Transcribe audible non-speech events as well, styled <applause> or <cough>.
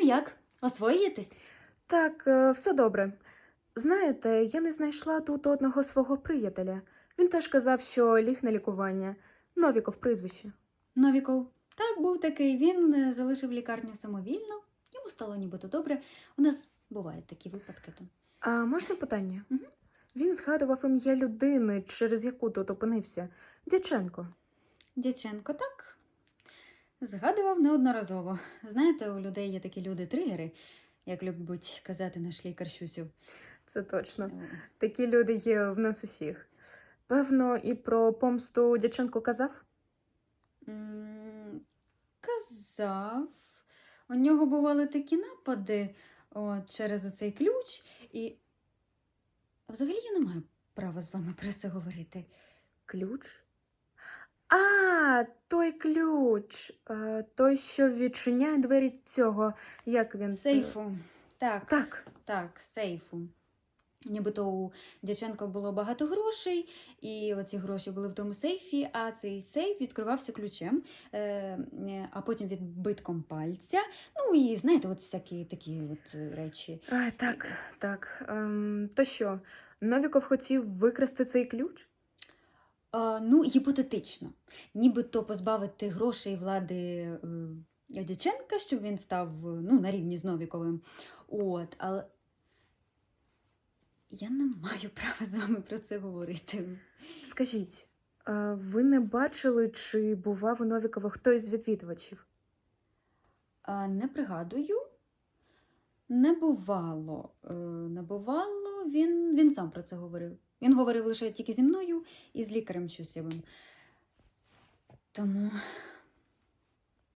як, освоїтесь? Так, е, все добре. Знаєте, я не знайшла тут одного свого приятеля. Він теж казав, що ліг на лікування. Новіков прізвище. Новіков. Так, був такий. Він е, залишив лікарню самовільно, йому стало нібито добре. У нас бувають такі випадки. То. А можна питання? Мгм. Він згадував ім'я людини, через яку тут опинився. Дяченко. Дяченко, так. Згадував неодноразово. Знаєте, у людей є такі люди-тригери, як любить казати наш лікар Щусів. Це точно. Е, Такі люди є в нас усіх. Певно, і про помсту Дяченко казав? м, Казав. У нього бували такі напади от, через оцей ключ, і взагалі я не маю права з вами про це говорити. Ключ? А, той ключ. Е, той, що відчиняє двері цього. Як він? Сейфу. Так. Так. Так, сейфу. Нібито у Дяченка було багато грошей, і оці гроші були в тому сейфі, а цей сейф відкривався ключем, е, е, а потім відбитком пальця. Ну і знаєте, от всякі такі от е, речі. А, так, так. Ем, то що, Новіков хотів викрасти цей ключ? А, ну, гіпотетично. Нібито позбавити грошей влади е, Дяченка, щоб він став е, ну, на рівні з Новіковим. От, але я не маю <laughs> права з вами про це говорити. Скажіть, а ви не бачили, чи бував у Новікова хтось з відвідувачів? Не пригадую. Не бувало. Е, не бувало, він, він сам про це говорив. Він говорив лише тільки зі мною і з лікарем Щусєвим. Тому